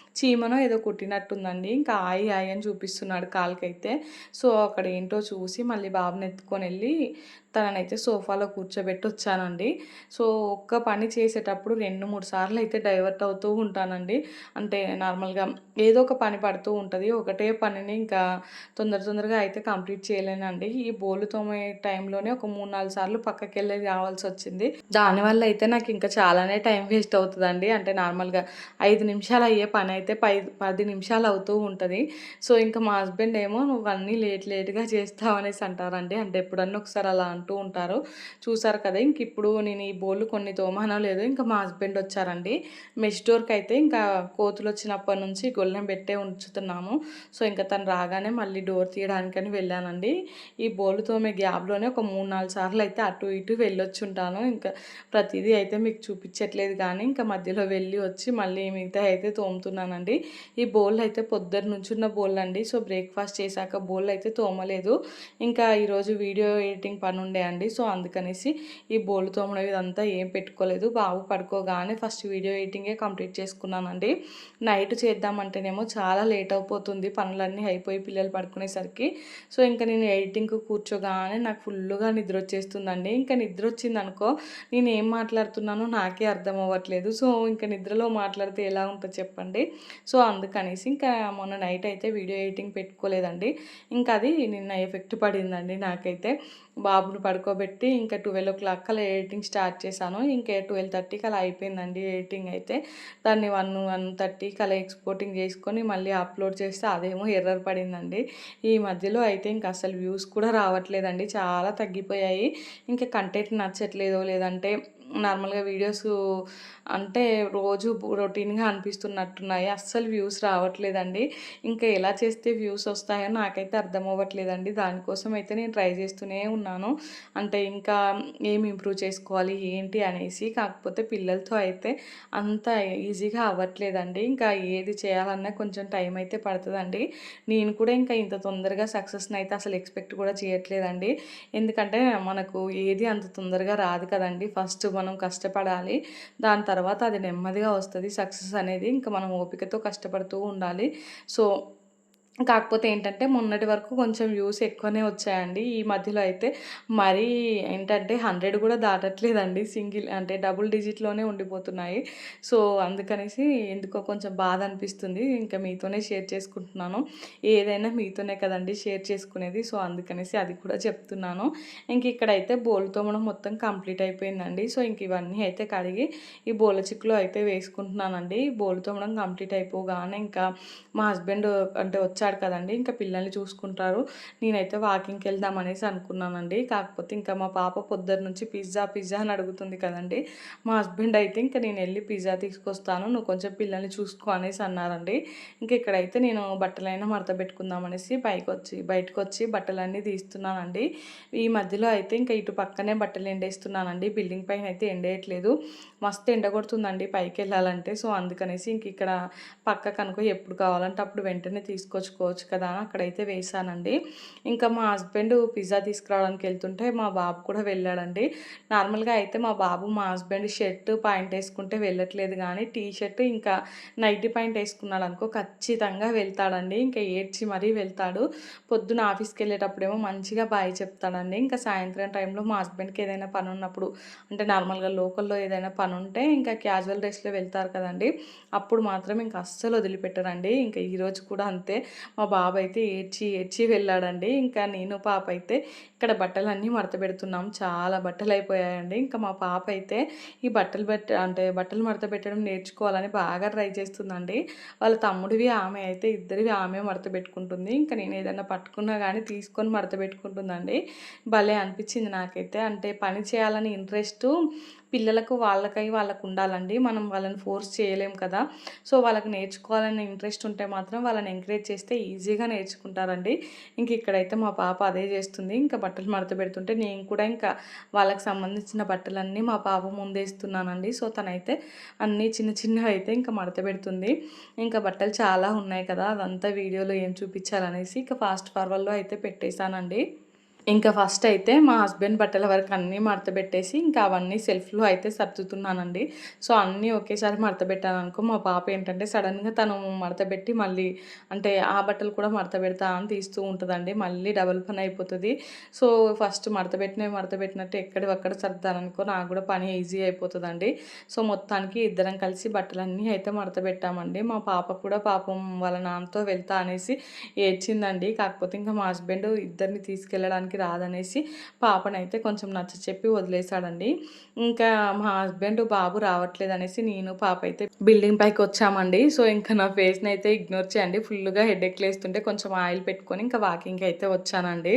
చీమనో ఏదో కుట్టినట్టుందండి. ఇంకా ఆయి ఆయి అని చూపిస్తున్నాడు కాలుకైతే. సో అక్కడ ఏంటో చూసి మళ్ళీ బాబుని ఎత్తుకొని వెళ్ళి తననైతే సోఫాలో కూర్చోబెట్టి వచ్చానండి. సో ఒక్క పని చేసేటప్పుడు రెండు మూడు సార్లు అయితే డైవర్ట్ అవుతూ ఉంటానండి. అంటే నార్మల్గా ఏదో ఒక పని పడుతూ ఉంటుంది. ఒకటే పనిని ఇంకా తొందర తొందరగా అయితే కంప్లీట్ చేయలేనండి. ఈ బోలు తోమే టైంలోనే ఒక మూడు నాలుగు సార్లు పక్కకి వెళ్ళి రావాల్సి వచ్చింది. దానివల్ల అయితే నాకు ఇంకా చాలానే టైం వేస్ట్ అవుతుందండి. అంటే నార్మల్గా ఐదు నిమిషాలు అయ్యే పని అయితే పై పది నిమిషాలు అవుతూ ఉంటుంది. సో ఇంకా మా హస్బెండ్ ఏమో నువ్వు అన్నీ లేట్ లేట్గా చేస్తావు అనేసి అంటారండి. అంటే ఎప్పుడన్నా ఒకసారి అలా అంటూ ఉంటారు. చూసారు కదా ఇంక ఇప్పుడు నేను ఈ బోళ్ళు కొన్ని తోమానో లేదు ఇంకా మా హస్బెండ్ వచ్చారండి. మెష్ డోర్కి అయితే ఇంకా కోతులు వచ్చినప్పటి నుంచి గొల్లెం పెట్టే ఉంచుతున్నాము. సో ఇంకా తను రాగానే మళ్ళీ డోర్ తీయడానికని వెళ్ళానండి. ఈ బోలు తోమే గ్యాప్లోనే ఒక మూడు నాలుగు సార్లు అయితే అటు ఇటు వెళ్ళొచ్చుంటాను. ఇంకా ప్రతిదీ అయితే మీకు చూపించట్లేదు కానీ ఇంకా మధ్యలో వెళ్ళి వచ్చి మళ్ళీ మిగతా అయితే తోముతున్నాను. తోముతున్నానండి ఈ బౌల్ అయితే పొద్దున్న నుంచున్న బౌల్ అండి. సో బ్రేక్ఫాస్ట్ చేశాక బౌల్ అయితే తోమలేదు. ఇంకా ఈరోజు వీడియో ఎడిటింగ్ పని ఉండే అండి. సో అందుకనేసి ఈ బౌల్ తోమడం ఇదంతా ఏం పెట్టుకోలేదు. బాబు పడుకోగానే ఫస్ట్ వీడియో ఎడిటింగే కంప్లీట్ చేసుకున్నానండి. నైట్ చేద్దామంటేనేమో చాలా లేట్ అయిపోతుంది. పనులన్నీ అయిపోయి పిల్లలు పడుకునేసరికి. సో ఇంకా నేను ఎడిటింగ్కి కూర్చోగానే నాకు ఫుల్గా నిద్ర వచ్చేస్తుందండి. ఇంకా నిద్ర వచ్చింది అనుకో నేను ఏం మాట్లాడుతున్నానో నాకే అర్థం అవ్వట్లేదు. సో ఇంకా నిద్రలో మాట్లాడితే ఎలా ఉంటుందో చెప్పండి? సో అందుకనేసి ఇంకా మొన్న నైట్ అయితే వీడియో ఎడిటింగ్ పెట్టుకోలేదండి. ఇంకా అది నిన్న ఎఫెక్ట్ పడిందండి నాకైతే. బాబుని పడుకోబెట్టి ఇంకా ట్వెల్వ్ ఓ క్లాక్ అలా ఎడిటింగ్ స్టార్ట్ చేశాను. ఇంకా ట్వెల్వ్ థర్టీకి అలా అయిపోయిందండి ఎడిటింగ్ అయితే. దాన్ని వన్ వన్ థర్టీకి అలా ఎక్స్పోర్టింగ్ చేసుకొని మళ్ళీ అప్లోడ్ చేస్తే అదేమో ఎర్రర్ పడిందండి. ఈ మధ్యలో అయితే ఇంకా అసలు వ్యూస్ కూడా రావట్లేదండి. చాలా తగ్గిపోయాయి. ఇంకా కంటెంట్ నచ్చట్లేదో లేదంటే నార్మల్గా వీడియోస్ అంటే రోజు రొటీన్గా అనిపిస్తున్నట్టున్నాయి. అస్సలు వ్యూస్ రావట్లేదండి. ఇంకా ఎలా చేస్తే వ్యూస్ వస్తాయో నాకైతే అర్థం అవ్వట్లేదండి. దానికోసం అయితే నేను ట్రై చేస్తూనే ఉన్నాను. అంటే ఇంకా ఏం ఇంప్రూవ్ చేసుకోవాలి ఏంటి అనేసి. కాకపోతే పిల్లలతో అయితే అంత ఈజీగా అవ్వట్లేదండి. ఇంకా ఏది చేయాలన్నా కొంచెం టైం అయితే పడుతుందండి. నేను కూడా ఇంకా ఇంత తొందరగా సక్సెస్ని అయితే అసలు ఎక్స్పెక్ట్ కూడా చేయట్లేదండి. ఎందుకంటే మనకు ఏది అంత తొందరగా రాదు కదండి. ఫస్ట్ మనం కష్టపడాలి. దాని తర్వాత తర్వాత అది నెమ్మదిగా వస్తుంది. సక్సెస్ అనేది ఇంకా మనం ఓపికతో కష్టపడుతూ ఉండాలి. సో కాకపోతే ఏంటంటే మొన్నటి వరకు కొంచెం వ్యూస్ ఎక్కువనే వచ్చాయండి. ఈ మధ్యలో అయితే మరీ ఏంటంటే హండ్రెడ్ కూడా దాటట్లేదండి. సింగిల్ అంటే డబుల్ డిజిట్లోనే ఉండిపోతున్నాయి. సో అందుకనేసి ఎందుకో కొంచెం బాధ అనిపిస్తుంది ఇంకా మీతోనే షేర్ చేసుకుంటున్నాను. ఏదైనా మీతోనే కదండి షేర్ చేసుకునేది. సో అందుకనేసి అది కూడా చెప్తున్నాను. ఇంక ఇక్కడైతే బోల్ తోమడం మొత్తం కంప్లీట్ అయిపోయిందండి. సో ఇంక ఇవన్నీ అయితే కడిగి ఈ బోల చిక్కులో అయితే వేసుకుంటున్నానండి. బోల్తో తోమడం కంప్లీట్ అయిపోగానే ఇంకా మా హస్బెండ్ అంటే వచ్చాడు కదండి. ఇంకా పిల్లల్ని చూసుకుంటారు. నేనైతే వాకింగ్కి వెళ్దాం అనేసి అనుకున్నానండి. కాకపోతే ఇంకా మా పాప పొద్దున్న నుంచి పిజ్జా పిజ్జా అని అడుగుతుంది కదండి. మా హస్బెండ్ అయితే ఇంకా నేను వెళ్ళి పిజ్జా తీసుకొస్తాను. నువ్వు కొంచెం పిల్లల్ని చూసుకో అనేసి అన్నారండి. ఇంక ఇక్కడైతే నేను బట్టలైనా మడత పెట్టుకుందాం అనేసి పైకి వచ్చి బయటకు వచ్చి బట్టలన్నీ తీస్తున్నానండి. ఈ మధ్యలో అయితే ఇంకా ఇటు పక్కనే బట్టలు ఎండేస్తున్నానండి. బిల్డింగ్ పైన అయితే ఎండేయట్లేదు. మస్తు ఎండ కొడుతుందండి పైకి వెళ్ళాలంటే సో అందుకనేసి ఇంక ఇక్కడ పక్క కనుక ఎప్పుడు కావాలంటే అప్పుడు వెంటనే తీసుకొచ్చుకోవచ్చు కదా అని అక్కడైతే వేసానండి ఇంకా మా హస్బెండ్ పిజ్జా తీసుకురావడానికి వెళ్తుంటే మా బాబు కూడా వెళ్ళాడండి. నార్మల్గా అయితే మా బాబు మా హస్బెండ్ షర్ట్ పాయింట్ వేసుకుంటే వెళ్ళట్లేదు కానీ టీ షర్ట్ ఇంకా నైట్ పాయింట్ వేసుకున్నాడు అనుకో ఖచ్చితంగా వెళ్తాడండి. ఇంకా ఏడ్చి మరీ వెళ్తాడు. పొద్దున ఆఫీస్కి వెళ్ళేటప్పుడేమో మంచిగా బాయ్ చెప్తాడండి. ఇంకా సాయంత్రం టైంలో మా హస్బెండ్కి ఏదైనా పని ఉన్నప్పుడు అంటే నార్మల్గా లోకల్లో ఏదైనా పని ఉంటే ఇంకా క్యాజువల్ డ్రెస్లో వెళ్తారు కదండి. అప్పుడు మాత్రం ఇంకా అస్సలు వదిలిపెట్టరండి. ఇంకా ఈరోజు కూడా అంతే. మా బాబు అయితే ఏడ్చి ఏడ్చి వెళ్ళాడండి. ఇంకా నేను పాప అయితే ఇక్కడ బట్టలన్నీ మడత పెడుతున్నాం చాలా బట్టలు అయిపోయాయండి ఇంకా మా పాప అయితే ఈ బట్టలు పెట్ట అంటే బట్టలు మడత పెట్టడం నేర్చుకోవాలని బాగా ట్రై చేస్తుందండి. వాళ్ళ తమ్ముడివి ఆమె అయితే ఇద్దరివి ఆమె మడత పెట్టుకుంటుంది ఇంకా నేను ఏదైనా పట్టుకున్నా కానీ తీసుకొని మడత పెట్టుకుంటుందండి భలే అనిపించింది నాకైతే. అంటే పని చేయాలని ఇంట్రెస్ట్ పిల్లలకు వాళ్ళకై వాళ్ళకు ఉండాలండి మనం వాళ్ళని ఫోర్స్ చేయలేం కదా. సో వాళ్ళకి నేర్చుకోవాలని ఇంట్రెస్ట్ ఉంటే మాత్రం వాళ్ళని ఎంకరేజ్ చేస్తే ఈజీగా నేర్చుకుంటారండి. ఇంక ఇక్కడైతే మా పాప అదే చేస్తుంది. ఇంకా బట్టలు మడత పెడుతుంటే నేను కూడా ఇంకా వాళ్ళకి సంబంధించిన బట్టలన్నీ మా పాప ముందేస్తున్నానండి సో తనైతే అన్నీ చిన్న చిన్నవి అయితే ఇంకా మడత పెడుతుంది. ఇంకా బట్టలు చాలా ఉన్నాయి కదా. అదంతా వీడియోలో ఏం చూపించాలనేసి ఇంకా ఫాస్ట్ ఫార్వర్డ్లో అయితే పెట్టేశానండి. ఇంకా ఫస్ట్ అయితే మా హస్బెండ్ బట్టల వరకు అన్నీ మడతబెట్టేసి ఇంకా అవన్నీ సెల్ఫ్లో అయితే సర్దుతున్నానండి. సో అన్నీ ఒకేసారి మడతపెట్టాను అనుకో మా పాప ఏంటంటే సడన్గా తను మడతబెట్టి మళ్ళీ అంటే ఆ బట్టలు కూడా మడతబెడతా అని తీస్తూ ఉంటుందండి. మళ్ళీ డబల్ పని అయిపోతుంది. సో ఫస్ట్ మడతబెట్టిన మడతబెట్టినట్టు మడత సర్దాననుకో నాకు కూడా పని ఈజీ అయిపోతుందండి. సో మొత్తానికి ఇద్దరం కలిసి బట్టలన్నీ అయితే మడతబెట్టామండి మా పాప కూడా పాపం వాళ్ళ నాన్నతో వెళ్తా అనేసి ఏడ్చిందండి. కాకపోతే ఇంకా మా హస్బెండ్ ఇద్దరిని తీసుకెళ్ళడానికి రాదనేసి పాపనైతే కొంచెం నచ్చ చెప్పి వదిలేశాడండి. ఇంకా మా హస్బెండ్ బాబు రావట్లేదు అనేసి నేను పాప అయితే బిల్డింగ్ పైకి వచ్చామండి. సో ఇంకా నా ఫేస్ని అయితే ఇగ్నోర్ చేయండి. ఫుల్గా హెడ్ ఎక్ లేస్తుంటే కొంచెం ఆయిల్ పెట్టుకొని ఇంకా వాకింగ్కి అయితే వచ్చానండి?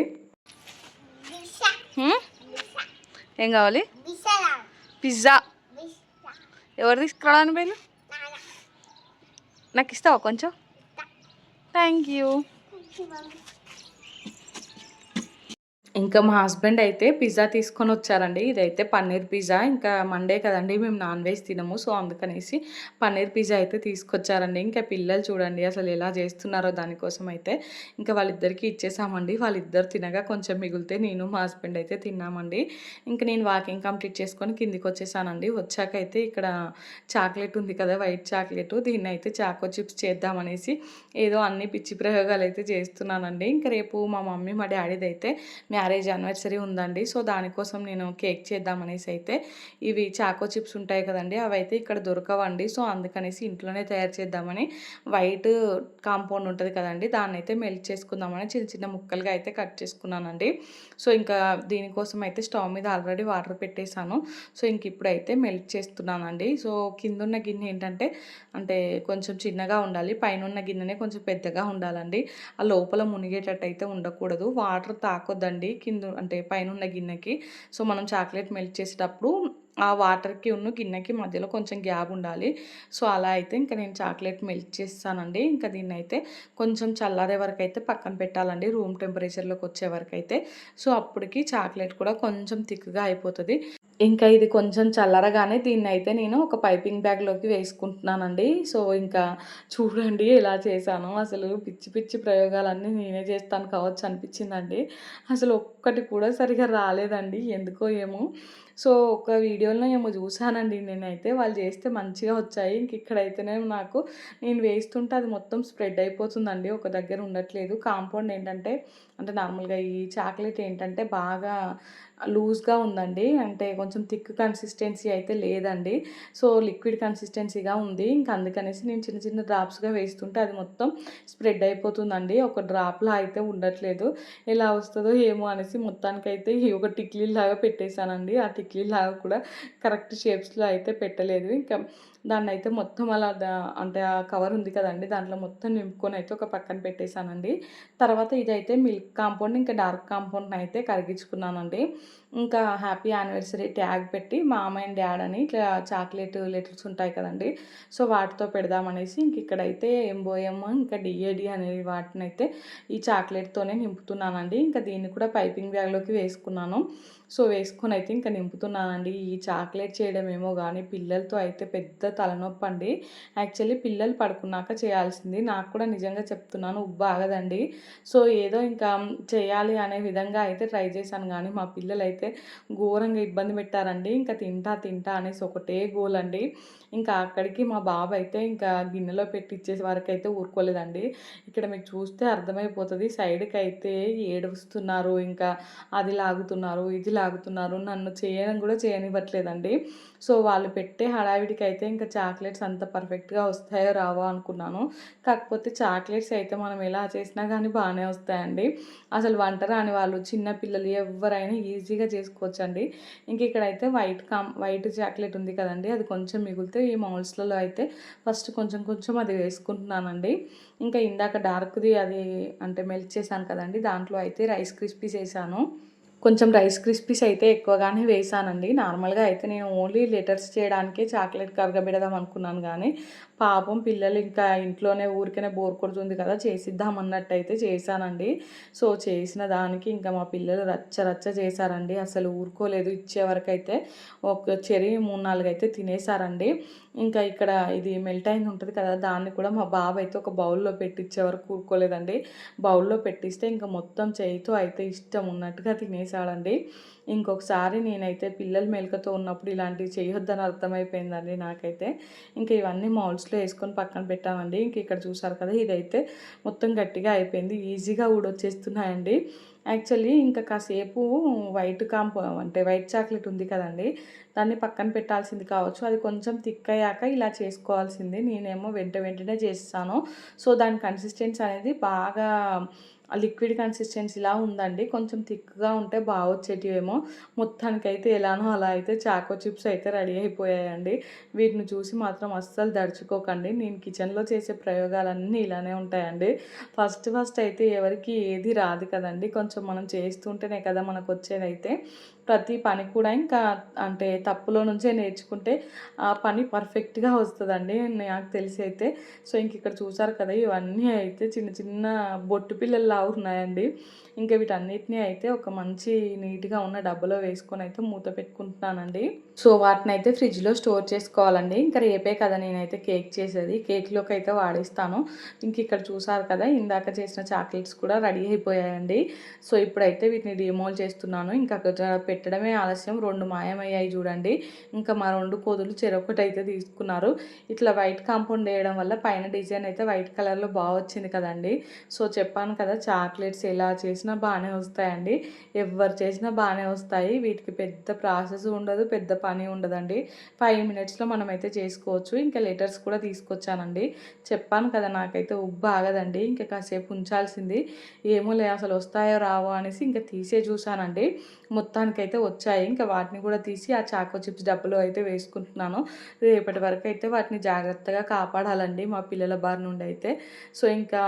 ఏం కావాలి? పిజ్జా. ఎవరు తీసుకురావడానికి పోయిన నానా. నాకు ఇస్తావా కొంచెం థ్యాంక్ యూ ఇంకా మా హస్బెండ్ అయితే పిజ్జా తీసుకొని వచ్చారండి. ఇదైతే పన్నీర్ పిజ్జా. ఇంకా మండే కదండి మేము నాన్ వెజ్ తినము. సో అందుకనేసి పన్నీర్ పిజ్జా అయితే తీసుకొచ్చారండి. ఇంకా పిల్లలు చూడండి అసలు ఎలా చేస్తున్నారో దానికోసం అయితే. ఇంకా వాళ్ళిద్దరికీ ఇచ్చేసామండి. వాళ్ళిద్దరు తినగా కొంచెం మిగిలితే నేను మా హస్బెండ్ అయితే తిన్నామండి. ఇంకా నేను వాకింగ్ కంప్లీట్ చేసుకొని కిందికి వచ్చేసానండి. వచ్చాక అయితే ఇక్కడ చాక్లెట్ ఉంది కదా వైట్ చాక్లెట్. దీన్ని అయితే చాకో చిప్స్ చేద్దామనేసి ఏదో అన్ని పిచ్చి ప్రయోగాలు అయితే చేస్తున్నానండి. ఇంకా రేపు మా మమ్మీ మా డాడీది అయితే మ్యారేజ్ యానివర్సరీ ఉందండి. సో దానికోసం నేను కేక్ చేద్దామనేసి అయితే ఇవి చాకో చిప్స్ ఉంటాయి కదండి అవి అయితే ఇక్కడ దొరకవండి. సో అందుకనేసి ఇంట్లోనే తయారు చేద్దామని వైట్ కాంపౌండ్ ఉంటుంది కదండి దాన్ని అయితే మెల్ట్ చేసుకుందామని చిన్న చిన్న ముక్కలుగా అయితే కట్ చేసుకున్నానండి. సో ఇంకా దీనికోసం అయితే స్టవ్ మీద ఆల్రెడీ వాటర్ పెట్టేశాను. సో ఇంక ఇప్పుడైతే మెల్ట్ చేస్తున్నానండి. సో కింద ఉన్న గిన్నె ఏంటంటే అంటే కొంచెం చిన్నగా ఉండాలి పైన ఉన్న గిన్నెనే కొంచెం పెద్దగా ఉండాలండి. ఆ లోపల మునిగేటట్టు అయితే ఉండకూడదు వాటర్ తాకొద్దండి. కింద అంటే పైన ఉన్న గిన్నెకి. సో మనం చాక్లెట్ మెల్ట్ చేసేటప్పుడు ఆ వాటర్కి ఉన్న గిన్నెకి మధ్యలో కొంచెం గ్యాప్ ఉండాలి. సో అలా అయితే ఇంకా నేను చాక్లెట్ మెల్ట్ చేస్తానండి. ఇంకా దీన్ని అయితే కొంచెం చల్లారే వరకు అయితే పక్కన పెట్టాలండి. రూమ్ టెంపరేచర్లోకి వచ్చే వరకు అయితే సో అప్పటికి చాక్లెట్ కూడా కొంచెం థిక్గా అయిపోతుంది. ఇంకా ఇది కొంచెం చల్లరగానే దీన్ని అయితే నేను ఒక పైపింగ్ బ్యాగ్లోకి వేసుకుంటున్నానండి. సో ఇంకా చూడండి ఎలా చేశాను. అసలు పిచ్చి పిచ్చి ప్రయోగాలన్నీ నేనే చేస్తాను కావచ్చు అనిపించిందండి. అసలు ఒక్కటి కూడా సరిగా రాలేదండి. ఎందుకో ఏమో. సో ఒక వీడియోలో ఏమో చూసానండి నేనైతే. వాళ్ళు చేస్తే మంచిగా వచ్చాయి. ఇంక ఇక్కడైతేనే నాకు నేను వేస్తుంటే అది మొత్తం స్ప్రెడ్ అయిపోతుందండి. ఒక దగ్గర ఉండట్లేదు. కాంపౌండ్ ఏంటంటే అంటే నార్మల్గా ఈ చాక్లెట్ ఏంటంటే బాగా లూజ్గా ఉందండి. అంటే కొంచెం థిక్ కన్సిస్టెన్సీ అయితే లేదండి. సో లిక్విడ్ కన్సిస్టెన్సీగా ఉంది. ఇంకా అందుకనేసి నేను చిన్న చిన్న డ్రాప్స్గా వేస్తుంటే అది మొత్తం స్ప్రెడ్ అయిపోతుందండి. ఒక డ్రాప్లా అయితే ఉండట్లేదు. ఎలా వస్తుందో ఏమో అనేసి మొత్తానికైతే ఈ ఒక టిక్లీలాగా పెట్టేశానండి. ఆ టిక్లీలాగా కూడా కరెక్ట్ షేప్స్లో అయితే పెట్టలేదు. ఇంకా దాన్ని అయితే మొత్తం అలా అంటే ఆ కవర్ ఉంది కదండి దాంట్లో మొత్తం నింపుకొని అయితే ఒక పక్కన పెట్టేశానండి. తర్వాత ఇదైతే మిల్క్ కాంపౌండ్ ఇంకా డార్క్ కాంపౌండ్ని అయితే కరిగించుకున్నానండి. ఇంకా హ్యాపీ యానివర్సరీ ట్యాగ్ పెట్టి మా అమ్మ అండ్ డాడ్ అని ఇట్లా చాక్లెట్ లెటర్స్ ఉంటాయి కదండి. సో వాటితో పెడదామనేసి ఇంక ఇక్కడైతే ఎంబోఎమ్ ఇంకా డిఏడి అనే వాటిని అయితే ఈ చాక్లెట్తోనే నింపుతున్నానండి. ఇంకా దీన్ని కూడా పైపింగ్ బ్యాగ్లోకి వేసుకున్నాను. సో వేసుకొని అయితే ఇంకా నింపుతున్నానండి. ఈ చాక్లెట్ చేయడం ఏమో కానీ పిల్లలతో అయితే పెద్ద తలనొప్పి అండి యాక్చువల్లీ పిల్లలు పడుకున్నాక చేయాల్సింది. నాకు కూడా నిజంగా చెప్తున్నాను ఉబ్బు ఆగదండి. సో ఏదో ఇంకా చేయాలి అనే విధంగా అయితే ట్రై చేశాను. కానీ మా పిల్లలు అయితే ఘోరంగా ఇబ్బంది పెట్టారండి. ఇంకా తింటా తింటా అనేసి ఒకటే గోల్ అండి. ఇంకా అక్కడికి మా బాబు అయితే ఇంకా గిన్నెలో పెట్టి ఇచ్చే వరకు అయితే ఊరుకోలేదండి. ఇక్కడ మీకు చూస్తే అర్థమైపోతుంది. సైడ్కి అయితే ఏడుస్తున్నారు ఇంకా అది లాగుతున్నారు ఇది లాగుతున్నారు. నన్ను చేయడం కూడా చేయనివ్వట్లేదండి. సో వాళ్ళు పెట్టే హడావిడికి అయితే ఇంకా చాక్లెట్స్ అంత పర్ఫెక్ట్గా వస్తాయో రావో అనుకున్నాను. కాకపోతే చాక్లెట్స్ అయితే మనం ఎలా చేసినా కానీ బాగానే వస్తాయండి. అసలు వంట రాని వాళ్ళు చిన్న పిల్లలు ఎవరైనా ఈజీగా చేసుకోవచ్చండి. ఇంక ఇక్కడైతే వైట్ కామ్ వైట్ చాక్లెట్ ఉంది కదండి అది కొంచెం మిగిలితే ఈ మౌల్స్లలో అయితే ఫస్ట్ కొంచెం కొంచెం అది వేసుకుంటున్నానండి. ఇంకా ఇందాక డార్క్ది అది అంటే మెల్ట్ చేశాను కదండి దాంట్లో అయితే రైస్ క్రిస్పీ చేశాను. కొంచెం రైస్ క్రిస్పీస్ అయితే ఎక్కువగానే వేసానండి. నార్మల్గా అయితే నేను ఓన్లీ లెటర్స్ చేయడానికే చాక్లెట్ కరగబెడదాం అనుకున్నాను కానీ పాపం పిల్లలు ఇంకా ఇంట్లోనే ఊరికనే బోర్ కొడుతుంది కదా చేసిద్దాం అన్నట్టయితే చేశానండి. సో చేసిన దానికి ఇంకా మా పిల్లలు రచ్చ రచ్చ చేశారండి. అసలు ఊరుకోలేదు ఇచ్చే వరకు అయితే ఒక చెరి మూడు నాలుగు అయితే తినేసారండి ఇంకా ఇక్కడ ఇది మెల్ట్ అయింది ఉంటుంది కదా దాన్ని కూడా మా బాబు అయితే ఒక బౌల్లో పెట్టించే వరకు ఊరుకోలేదండి. బౌల్లో పెట్టిస్తే ఇంకా మొత్తం చేయితో అయితే ఇష్టం ఉన్నట్టుగా తినేసాడండి ఇంకొకసారి నేనైతే పిల్లలు మెలకతో ఉన్నప్పుడు ఇలాంటివి చేయొద్దని అర్థమైపోయిందండి నాకైతే. ఇంకా ఇవన్నీ మౌల్స్లో వేసుకొని పక్కన పెట్టామండి ఇంక ఇక్కడ చూసారు కదా ఇదైతే మొత్తం గట్టిగా అయిపోయింది. ఈజీగా ఊడొచ్చేస్తున్నాయండి. యాక్చువల్లీ ఇంకా కాసేపు వైట్ కాంపో అంటే వైట్ చాక్లెట్ ఉంది కదండి దాన్ని పక్కన పెట్టాల్సింది కావచ్చు. అది కొంచెం థిక్ అయ్యాక ఇలా చేసుకోవాల్సింది. నేనేమో వెంట వెంటనే చేస్తాను. సో దాని కన్సిస్టెన్సీ అనేది బాగా లిక్విడ్ కన్సిస్టెన్సీలా ఉందండి. కొంచెం థిక్గా ఉంటే బాగా వచ్చేటివేమో మొత్తానికైతే ఎలానో అలా అయితే చాకో చిప్స్ అయితే రెడీ అయిపోయాయండి. వీటిని చూసి మాత్రం అస్సలు దడుచుకోకండి. నేను కిచెన్లో చేసే ప్రయోగాలన్నీ ఇలానే ఉంటాయండి. ఫస్ట్ ఫస్ట్ అయితే ఎవరికి ఏది రాదు కదండి. కొంచెం మనం చేస్తుంటేనే కదా మనకు వచ్చేదైతే ప్రతి పని కూడా ఇంకా అంటే తప్పులో నుంచే నేర్చుకుంటే ఆ పని పర్ఫెక్ట్గా వస్తుందండి నాకు తెలిసి అయితే. సో ఇంక ఇక్కడ చూసారు కదా ఇవన్నీ అయితే చిన్న చిన్న బొట్టు పిల్లల్లా ఉన్నాయండి. ఇంకా వీటన్నిటిని అయితే ఒక మంచి నీట్గా ఉన్న డబ్బాలో వేసుకొని అయితే మూత పెట్టుకుంటున్నానండి. సో వాటిని అయితే ఫ్రిడ్జ్లో స్టోర్ చేసుకోవాలండి. ఇంకా రేపే కదా నేనైతే కేక్ చేసేది. కేక్లోకి అయితే వాడేస్తాను. ఇంక ఇక్కడ చూసారు కదా ఇందాక చేసిన చాక్లెట్స్ కూడా రెడీ అయిపోయాయండి. సో ఇప్పుడైతే వీటిని డిమోల్ చేస్తున్నాను. ఇంకా పెట్టడమే ఆలస్యం. రెండు మాయమయ్యాయి చూడండి. ఇంకా మా రెండు కోదులు చెరొకటి అయితే తీసుకున్నారు. ఇట్లా వైట్ కాంపౌండ్ వేయడం వల్ల పైన డిజైన్ అయితే వైట్ కలర్లో బాగా వచ్చింది కదండి. సో చెప్పాను కదా చాక్లెట్స్ ఎలా చేసి చేసినా బాగానే వస్తాయండి. ఎవరు చేసినా బాగానే వస్తాయి. వీటికి పెద్ద ప్రాసెస్ ఉండదు పెద్ద పని ఉండదండి. ఫైవ్ మినిట్స్లో మనమైతే చేసుకోవచ్చు. ఇంకా లెటర్స్ కూడా తీసుకొచ్చానండి. చెప్పాను కదా నాకైతే ఉబ్బు ఆగదండి. ఇంకా కాసేపు ఉంచాల్సింది. ఏమో లే అసలు వస్తాయో రావో అనేసి ఇంకా తీసే చూసానండి మొత్తానికైతే వచ్చాయి. ఇంకా వాటిని కూడా తీసి ఆ చాకో చిప్స్ డబ్బులో అయితే వేసుకుంటున్నాను. రేపటి వరకు అయితే వాటిని జాగ్రత్తగా కాపాడాలండి మా పిల్లల బారి నుండి అయితే. సో ఇంకా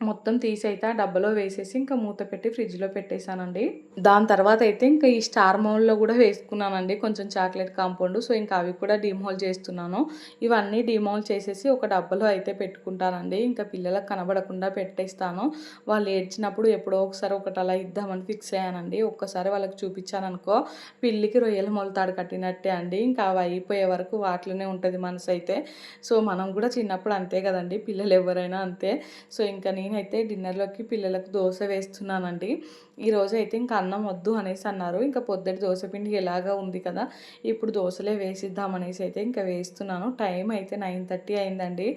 మొత్తం తీసి అయితే ఆ డబ్బాలో వేసేసి ఇంకా మూత పెట్టి ఫ్రిడ్జ్లో పెట్టేశానండి. దాని తర్వాత అయితే ఇంకా ఈ స్టార్ మౌల్డ్లో కూడా వేసుకున్నానండి కొంచెం చాక్లెట్ కాంపౌండ్. సో ఇంకా అవి కూడా డిమోల్ చేస్తున్నాను. ఇవన్నీ డిమోల్ చేసేసి ఒక డబ్బాలో అయితే పెట్టుకుంటానండి. ఇంకా పిల్లలకు కనబడకుండా పెట్టేస్తాను. వాళ్ళు ఏడ్చినప్పుడు ఎప్పుడో ఒకసారి ఒకటి అలా ఇద్దామని ఫిక్స్ అయ్యానండి. ఒక్కసారి వాళ్ళకి చూపించాను అనుకో పిల్లికి రొయ్యల మొలతాడు కట్టినట్టే అండి. ఇంకా అవి అయిపోయే వరకు వాటిలోనే ఉంటుంది మనసు అయితే. సో మనం కూడా చిన్నప్పుడు అంతే కదండి పిల్లలు ఎవరైనా అంతే. సో ఇంకా నేనైతే డిన్నర్లోకి పిల్లలకు దోశ వేస్తున్నానండి. ఈరోజు అయితే ఇంకా అన్నం వద్దు అనేసి అన్నారు. ఇంకా పొద్దుటి దోశ పిండి ఎలాగా ఉంది కదా ఇప్పుడు దోశలే వేసిద్దాం అనేసి అయితే ఇంకా వేస్తున్నాను. టైం అయితే నైన్ థర్టీ అయిందండి.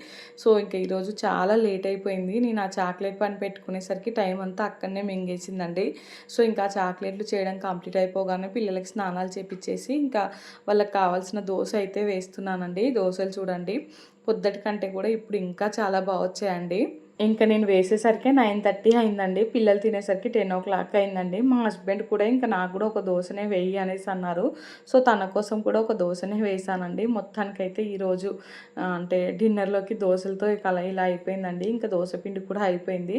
సో ఇంకా ఈరోజు చాలా లేట్ అయిపోయింది. నేను ఆ చాక్లెట్ పని పెట్టుకునేసరికి టైం అంతా అక్కడనే మింగేసిందండి. సో ఇంకా చాక్లెట్లు చేయడం కంప్లీట్ అయిపోగానే పిల్లలకి స్నానాలు చేపించేసి ఇంకా వాళ్ళకి కావాల్సిన దోశ అయితే వేస్తున్నానండి. దోశలు చూడండి. పొద్దుటి కంటే కూడా ఇప్పుడు ఇంకా చాలా బాగా వచ్చాయండి. ఇంకా నేను వేసేసరికి నైన్ థర్టీ అయిందండి. పిల్లలు తినేసరికి టెన్ ఓ క్లాక్ అయిందండి. మా హస్బెండ్ కూడా ఇంకా నాకు కూడా ఒక దోశనే వేయి అనేసి అన్నారు. సో తన కోసం కూడా ఒక దోశనే వేసానండి మొత్తానికైతే ఈరోజు అంటే డిన్నర్లోకి దోశలతో ఇక అలా ఇలా అయిపోయిందండి. ఇంకా దోశ పిండి కూడా అయిపోయింది.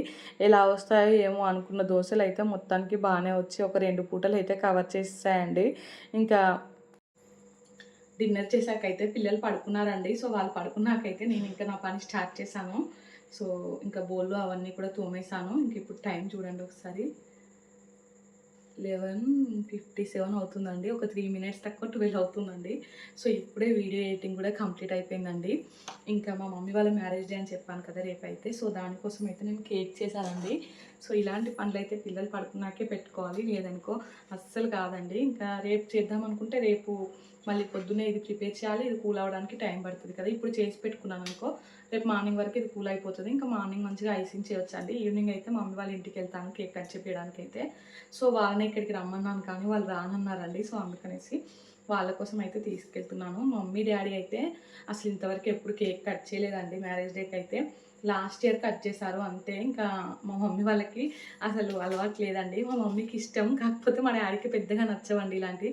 ఎలా వస్తాయో ఏమో అనుకున్న దోశలు అయితే మొత్తానికి బాగానే వచ్చి ఒక రెండు పూటలు అయితే కవర్ చేసేసాయండి. ఇంకా డిన్నర్ చేశాకైతే పిల్లలు పడుకున్నారండి. సో వాళ్ళు పడుకున్నాకైతే నేను ఇంకా నా పని స్టార్ట్ చేశాను. సో ఇంకా బోళ్ళు అవన్నీ కూడా తోమేశాను. ఇంక ఇప్పుడు టైం చూడండి ఒకసారి. లెవెన్ ఫిఫ్టీ సెవెన్ అవుతుందండి. ఒక త్రీ మినిట్స్ తక్కువ ట్వెల్వ్ అవుతుందండి. సో ఇప్పుడే వీడియో ఎడిటింగ్ కూడా కంప్లీట్ అయిపోయిందండి. ఇంకా మా మమ్మీ వాళ్ళ మ్యారేజ్ డే అని చెప్పాను కదా రేపు అయితే సో దానికోసం అయితే నేను కేక్ చేశానండి. సో ఇలాంటి పనులు అయితే పిల్లలు పడుకున్నాకే పెట్టుకోవాలి. లేదనుకో అస్సలు కాదండి. ఇంకా రేపు చేద్దాం అనుకుంటే రేపు మళ్ళీ పొద్దున్నే ఇది ప్రిపేర్ చేయాలి ఇది కూల్ అవ్వడానికి టైం పడుతుంది కదా. ఇప్పుడు చేసి పెట్టుకున్నాను అనుకో రేపు మార్నింగ్ వరకు ఇది కూల్ అయిపోతుంది. ఇంకా మార్నింగ్ మంచిగా ఐసింగ్ చేయొచ్చండి. ఈవినింగ్ అయితే మమ్మీ వాళ్ళ ఇంటికి వెళ్తాను కేక్ కట్ చేపించడానికి అయితే సో వాళ్ళని ఇక్కడికి రమ్మన్నాను కానీ వాళ్ళు రానన్నారండి. సో అందుకనేసి వాళ్ళ కోసం అయితే తీసుకెళ్తున్నాను. మమ్మీ డాడీ అయితే అసలు ఇంతవరకు ఎప్పుడు కేక్ కట్ చేయలేదండి. మ్యారేజ్ డేకి అయితే లాస్ట్ ఇయర్ కట్ చేశారు అంతే. ఇంకా మా మమ్మీ వాళ్ళకి అసలు అలవాటు లేదండి. మా మమ్మీకి ఇష్టం కాకపోతే మా డాడీకి పెద్దగా నచ్చవండి ఇలాంటి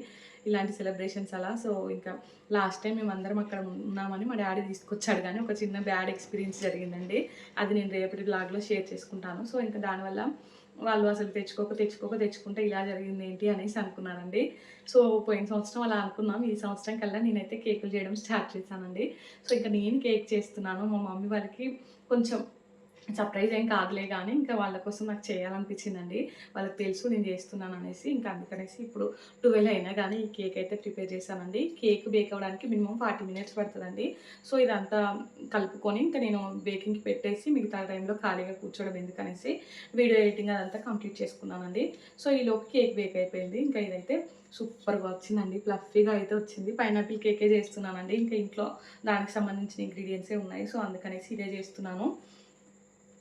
ఇలాంటి సెలబ్రేషన్స్ అలా. సో ఇంకా లాస్ట్ టైం మేము అందరం అక్కడ ఉన్నామని మా డాడీ తీసుకొచ్చాడు కానీ ఒక చిన్న బ్యాడ్ ఎక్స్పీరియన్స్ జరిగిందండి. అది నేను రేపటి బ్లాగ్లో షేర్ చేసుకుంటాను. సో ఇంకా దానివల్ల వాళ్ళు అసలు తెచ్చుకోక తెచ్చుకోక తెచ్చుకుంటే ఇలా జరిగింది ఏంటి అనేసి అనుకున్నానండి సో పోయిన సంవత్సరం అలా అనుకున్నాం. ఈ సంవత్సరం కల్లా నేనైతే కేకులు చేయడం స్టార్ట్ చేశానండి. సో ఇంకా నేను కేక్ చేస్తున్నాను. మా మమ్మీ వాళ్ళకి కొంచెం సర్ప్రైజ్ ఏం కాదులే కానీ ఇంకా వాళ్ళ కోసం నాకు చేయాలనిపించిందండి. వాళ్ళకి తెలుసు నేను చేస్తున్నాను అనేసి ఇంకా అందుకనేసి ఇప్పుడు ట్వెల్వ్ అయినా కానీ ఈ కేక్ అయితే ప్రిపేర్ చేశానండి. కేక్ బేక్ అవ్వడానికి మినిమం ఫార్టీ మినిట్స్ పడుతుందండి. సో ఇదంతా కలుపుకొని ఇంకా నేను బేకింగ్కి పెట్టేసి మిగతా టైంలో ఖాళీగా కూర్చోవడం ఎందుకనేసి వీడియో ఎడిటింగ్ అదంతా కంప్లీట్ చేసుకున్నానండి. సో ఈలోపు కేక్ బేక్ అయిపోయింది. ఇంకా ఇదైతే సూపర్గా వచ్చిందండి. ప్లఫీగా అయితే వచ్చింది. పైనాపిల్ కేకే చేస్తున్నానండి. ఇంకా ఇంట్లో దానికి సంబంధించిన ఇంగ్రీడియంట్సే ఉన్నాయి. సో అందుకనేసి ఇదే చేస్తున్నాను.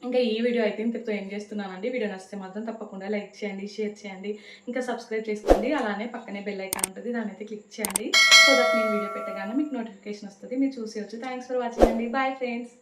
ఇంకా ఈ వీడియో అయితే ఇంతటితో ఏం చేస్తున్నానండి. వీడియో నచ్చితే మాత్రం తప్పకుండా లైక్ చేయండి షేర్ చేయండి ఇంకా సబ్స్క్రైబ్ చేసుకోండి. అలానే పక్కనే బెల్ ఐకాన్ ఉంటుంది దాని అయితే క్లిక్ చేయండి. సో దట్ నేను వీడియో పెట్టగానే మీకు నోటిఫికేషన్ వస్తుంది. మీరు చూసేయచ్చు థ్యాంక్స్ ఫర్ వాచింగ్ అండి. Bye friends.